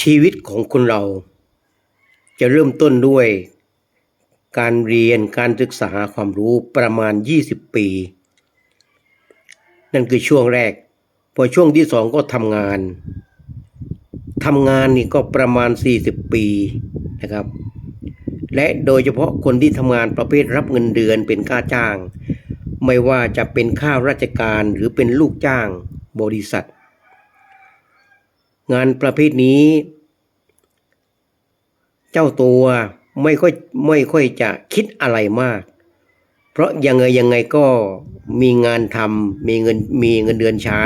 ชีวิตของคนเรา จะเริ่มต้นด้วย การเรียนการศึกษาความรู้ประมาณ 20 ปี นั่นคือช่วงแรก พอช่วงที่สองก็ทำงานทำงานนี่ก็ประมาณ 40 ปีนะครับ และโดยเฉพาะคนที่ทำงานประเภทรับเงินเดือนเป็นค่าจ้าง ไม่ว่าจะเป็นข้าราชการหรือเป็นลูกจ้างบริษัท งานประเภทนี้ เจ้าตัวไม่ค่อยไม่ค่อยจะคิดอะไรมาก เพราะยังไงยังไงก็มีงานทำมีเงินมีเงินเดือนใช้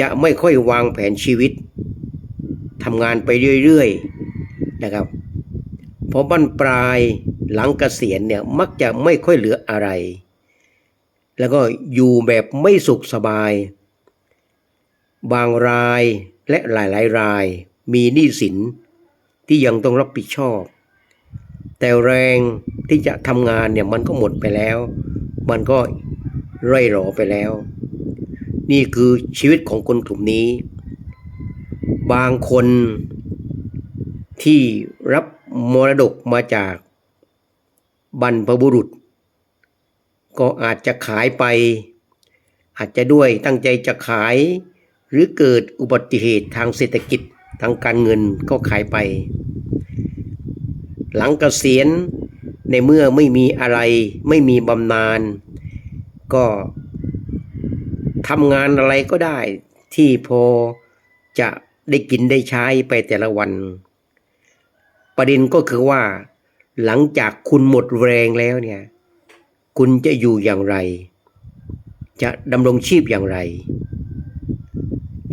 จะไม่ค่อยวางแผนชีวิตทำงานไปเรื่อยๆนะครับเพราะบั้นปลายหลังเกษียณเนี่ยมักจะไม่ค่อยเหลืออะไร แล้วก็อยู่แบบไม่สุขสบาย บางราย และหลายๆรายมีหนี้สินที่ยังต้องรับผิดชอบ แต่แรงที่จะทำงานเนี่ยมันก็หมดไปแล้ว มันก็ไร่รอไปแล้ว นี่คือชีวิตของคนกลุ่มนี้ บางคนที่รับมรดกมาจากบรรพบุรุษ ก็อาจจะขายไป อาจจะด้วยตั้งใจจะขาย หรือเกิดอุบัติเหตุทางเศรษฐกิจทางการเงินก็ขายไป หลังเกษียณในเมื่อไม่มีอะไรไม่มีบำนาญก็ทำงานอะไรก็ได้ที่พอจะได้กินได้ใช้ไปแต่ละวัน ประเด็นก็คือว่า หลังจากคุณหมดแรงแล้วเนี่ย คุณจะอยู่อย่างไร จะดำรงชีพอย่างไร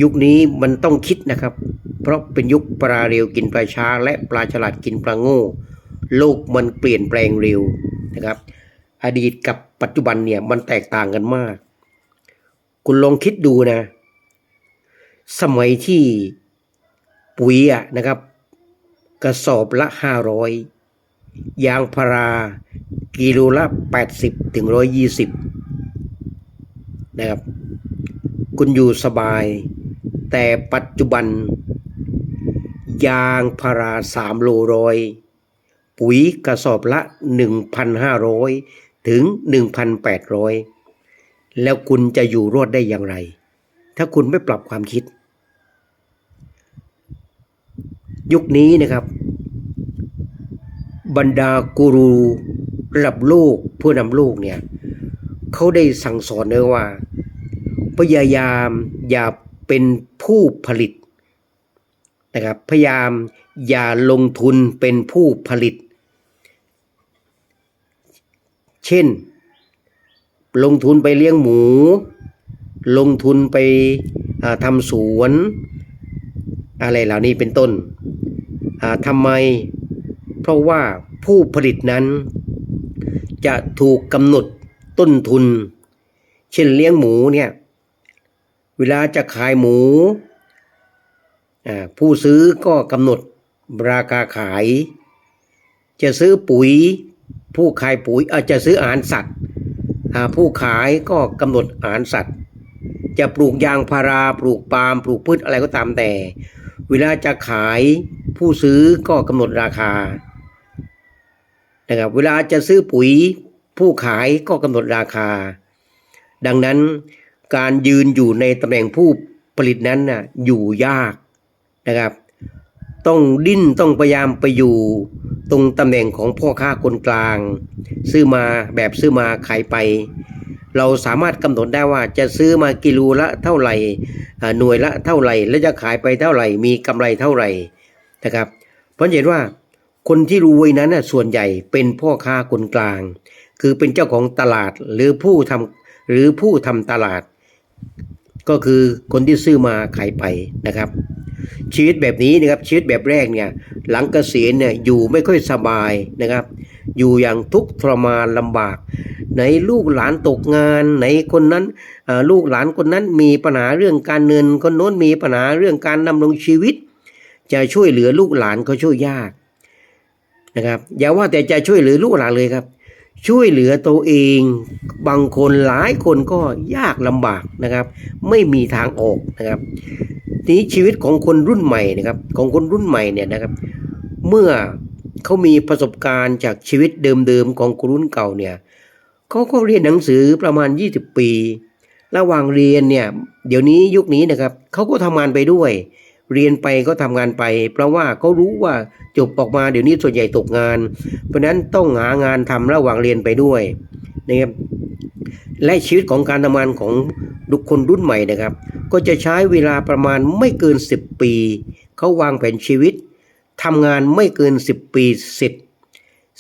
ยุคนี้มันต้องคิดนะครับ เพราะเป็นยุคปลาเร็วกินปลาช้า และปลาฉลาดกินปลาโง่ โลกมันเปลี่ยนแปลงเร็วนะครับ อดีตกับปัจจุบันเนี่ยมันแตกต่างกันมาก คุณลองคิดดูนะ สมัยที่ปุ๋ยอะนะครับ กระสอบละห้าร้อยยางพารากิโลละแปดสิบถึงร้อยยี่สิบนะครับ คุณอยู่สบาย แต่ปัจจุบัน ยางพาราสามโลร้อยปุ๋ยกระสอบละหนึ่งพันห้าร้อยถึงหนึ่งพันแปดร้อยแล้วคุณจะอยู่รอดได้อย่างไร ถ้าคุณไม่ปรับความคิด ยุคนี้นะครับ บรรดากูรูระดับโลกผู้นำโลกเนี่ยเขาได้สั่งสอนเลยว่า พยายามอย่า เป็นผู้ผลิตนะครับพยายามอย่าลงทุนเป็นผู้ผลิต เช่น ลงทุนไปเลี้ยงหมู ลงทุนไปอ่าทำสวน อะไรเหล่านี้เป็นต้นอ่าทำไม เพราะว่าผู้ผลิตนั้น จะถูกกำหนดต้นทุน เช่นเลี้ยงหมูเนี่ย เวลาจะขายหมูผู้ซื้อก็กำหนดราคาขาย จะซื้อปุ๋ย ผู้ขายปุ๋ยอาจจะซื้ออาหารสัตว์ผู้ขายก็กำหนดอาหารสัตว์ จะปลูกยางพาราปลูกปาล์มปลูกพืชอะไรก็ตามแต่ เวลาจะขายผู้ซื้อก็กำหนดราคานะครับเวลาจะซื้อปุ๋ย ผู้ขายก็กำหนดราคา ดังนั้น การยืนอยู่ในตำแหน่งผู้ผลิตนั้นน่ะอยู่ยากนะครับ ต้องดิ้นต้องพยายามไปอยู่ตรงตำแหน่งของพ่อค้าคนกลาง ซื้อมาแบบซื้อมาขายไป เราสามารถกำหนดได้ว่าจะซื้อมากิโลละเท่าไหร่หน่วยละเท่าไหร่ แล้วจะขายไปเท่าไหร่ มีกำไรเท่าไหร่นะครับ เพราะเห็นว่าคนที่รวยนั้นน่ะส่วนใหญ่เป็นพ่อค้าคนกลาง คือเป็นเจ้าของตลาดหรือผู้ทำหรือผู้ทำตลาด ก็คือคนที่ซื้อมาขายไปนะครับ ชีวิตแบบนี้นะครับชีวิตแบบแรกเนี่ยหลังเกษียณเนี่ยอยู่ไม่ค่อยสบายนะครับ อยู่อย่างทุกข์ทรมานลำบาก ไหนลูกหลานตกงาน ไหนคนนั้นลูกหลานคนนั้นมีปัญหาเรื่องการเงินคนโน้นมีปัญหาเรื่องการดำรงชีวิต จะช่วยเหลือลูกหลานก็ช่วยยากนะครับอย่าว่าแต่จะช่วยเหลือลูกหลานเลยครับ ช่วยเหลือตัวเอง บางคนหลายคนก็ยากลำบากนะครับ ไม่มีทางออกนะครับ ทีนี้ชีวิตของคนรุ่นใหม่นะครับ ของคนรุ่นใหม่เนี่ยนะครับ เมื่อเขามีประสบการณ์จากชีวิตเดิมๆของคนรุ่นเก่าเนี่ยเขาก็เรียนหนังสือประมาณ 20 ปี ระหว่างเรียนเนี่ย เดี๋ยวนี้ยุคนี้นะครับเขาก็ทำงานไปด้วย เรียนไปก็ทำงานไป เพราะว่าเขารู้ว่าจบออกมาเดี๋ยวนี้ส่วนใหญ่ตกงาน เพราะฉะนั้นต้องหางานทำระหว่างเรียนไปด้วยนะครับและชีวิตของการทำงานของบุคคลรุ่นใหม่นะครับ ก็จะใช้เวลาประมาณไม่เกิน 10 ปีเขาวางแผนชีวิตทำงานไม่เกิน 10 ปีเสร็จ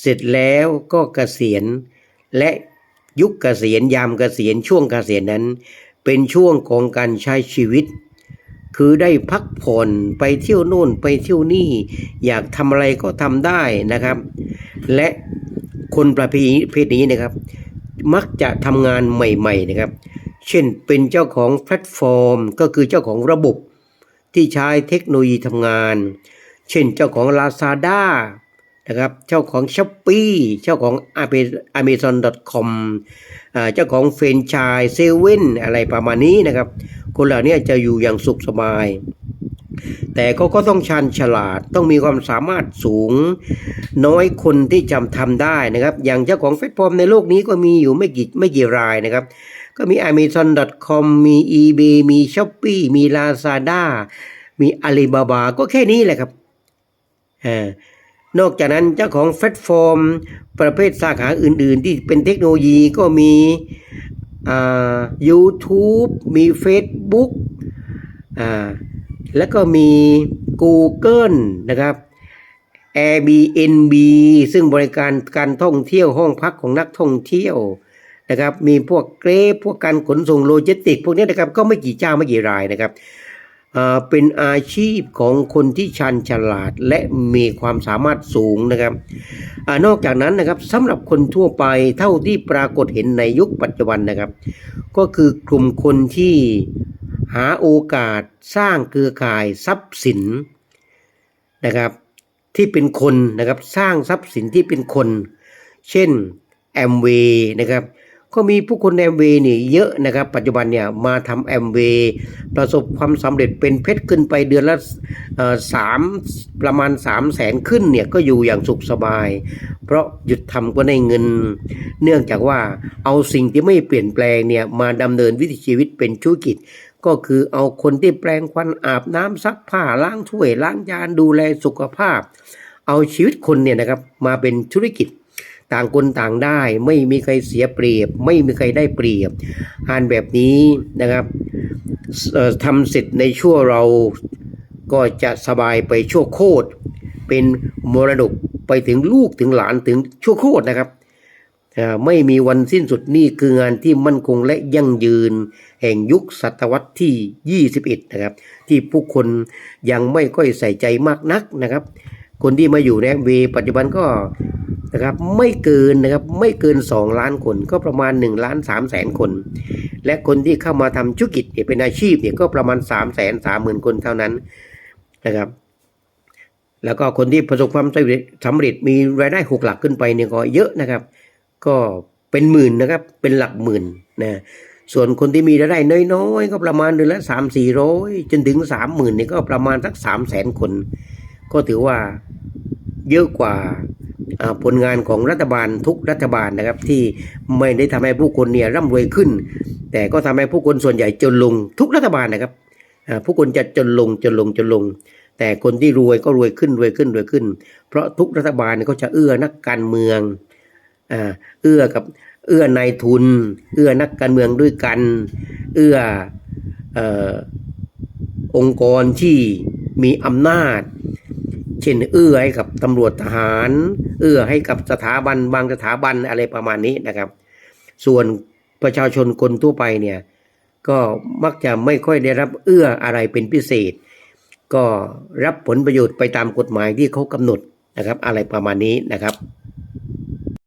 เสร็จแล้วก็เกษียณและยุคเกษียณยามเกษียณช่วงเกษียณนั้น เป็นช่วงของการใช้ชีวิต คือได้พักผ่อนไปเที่ยวนู่นไปเที่ยวนี่ อยากทำอะไรก็ทำได้นะครับ และคนประเภทนี้นะครับ มักจะทำงานใหม่ๆนะครับ เช่นเป็นเจ้าของแพลตฟอร์ม ก็คือเจ้าของระบบที่ใช้เทคโนโลยีทำงาน เช่นเจ้าของ Lazada นะครับเจ้าของ s h อ p e e เจ้าของ amazon.com อ่าเจ้าของเฟรนช i ยเซเว่นอะไรประมาณนี้นะครับ คนเหล่านี้จะอยู่อย่างสุขสบาย แต่ก็ก็ต้องชันฉลาดต้องมีความสามารถสูง น้อยคนที่จำทำได้นะครับ อย่างเจ้าของแพลตฟอมในโลกนี้ก็มีอยู่ไม่กี่ไม่กี่รายนะครับก็มี amazon.com มี eBay มี Shopee มี Lazada มี Alibaba ก็แค่นี้แหละครับอ่า นอกจากนั้นเจ้าของแพลตฟอร์ม ประเภทสาขาอื่น ๆ ที่เป็นเทคโนโลยีก็มีอ่า YouTube มี Facebook อ่าแล้วก็มี Google นะครับ Airbnb ซึ่งบริการการท่องเที่ยวห้องพักของนักท่องเที่ยวนะครับ มีพวกเกรฟพวกการขนส่งโลจิสติก พวกนี้นะครับ ก็ไม่กี่เจ้าไม่กี่รายนะครับ เป็นอาชีพของคนที่ชันฉลาดและมีความสามารถสูงนะครับอนอกจากนั้นนะครับสำหรับคนทั่วไปเท่าที่ปรากฏเห็นในยุคปัจจุบันนะครับ ก็คือกลุ่มคนที่หาโอกาสสร้างเครือข่ายทรัพย์สินนะครับที่เป็นคนนะครับสร้างทรัพย์สินที่เป็นคน เช่นแอมเวย์นะครับ ก็มีผู้คนแอมเวนี่เยอะนะครับ ปัจจุบันเนี่ยมาทำแอมเวประสบความสำเร็จเป็นเพชรขึ้นไปเดือนละสามประมาณ3 0 0แสนขึ้นเนี่ยก็อยู่อย่างสุขสบาย เพราะหยุดทำก็ได้เงิน เนื่องจากว่าเอาสิ่งที่ไม่เปลี่ยนแปลงเนี่ยมาดำเนินวิถีชีวิตเป็นธุรกิจ ก็คือเอาคนที่แปลงควันอาบน้ำซักผ้าล้างถ้วยล้างจานดูแลสุขภาพ เอาชีวิตคนเนี่ยนะครับมาเป็นธุรกิจ ต่างคนต่างได้ ไม่มีใครเสียเปรียบ ไม่มีใครได้เปรียบงานแบบนี้นะครับทำเสร็จในชั่วเราก็จะสบายไปชั่วโคตรเป็นมรดกไปถึงลูกถึงหลานถึงชั่วโคตรนะครับไม่มีวันสิ้นสุดนี่คืองานที่มั่นคงและยั่งยืน แห่งยุคศตวรรษที่ 21 นะครับ ที่ผู้คนยังไม่ค่อยใส่ใจมากนักนะครับ คนที่มาอยู่ในเวปัจจุบันก็ นะครับไม่เกินนะครับไม่เกิน 2 ล้านคนก็ประมาณ1ล้าน3แสนคน และคนที่เข้ามาทำธุรกิจเนี่ยเป็นอาชีพเนี่ยก็ประมาณ3แสน3หมื่นคนเท่านั้นนะครับ แล้วก็คนที่ประสบความสำเร็จสำเร็จมีรายได้หกหลักขึ้นไปเนี่ยก็เยอะนะครับ ก็เป็นหมื่นนะครับเป็นหลักหมื่นนะส่วนคนที่มีรายได้น้อยๆ ก็ประมาณเดือนละสามสี่ร้อยจนถึงสามหมื่นนี่ก็ประมาณสักสามแสนคน ก็ถือว่าเยอะกว่า ผลงานของรัฐบาลทุกรัฐบาลนะครับ ที่ไม่ได้ทำให้ผู้คนเนี่ยร่ำรวยขึ้น แต่ก็ทำให้ผู้คนส่วนใหญ่จนลงทุกรัฐบาลนะครับผู้คนจะจนลงจนลงจนลง แต่คนที่รวยก็รวยขึ้นรวยขึ้นรวยขึ้น เพราะทุกรัฐบาลเขาจะเอื้อนักการเมืองเอื้อกับเอื้อนายทุน เอื้อนักการเมืองด้วยกัน เอื้ออองค์กรที่มีอำนาจ เช่น เอื้อให้กับตำรวจทหาร เอื้อให้กับสถาบันบางสถาบันอะไรประมาณนี้นะครับ ส่วนประชาชนคนทั่วไปเนี่ยก็มักจะไม่ค่อยได้รับเอื้ออะไรเป็นพิเศษ ก็รับผลประโยชน์ไปตามกฎหมายที่เขากำหนดนะครับ อะไรประมาณนี้นะครับ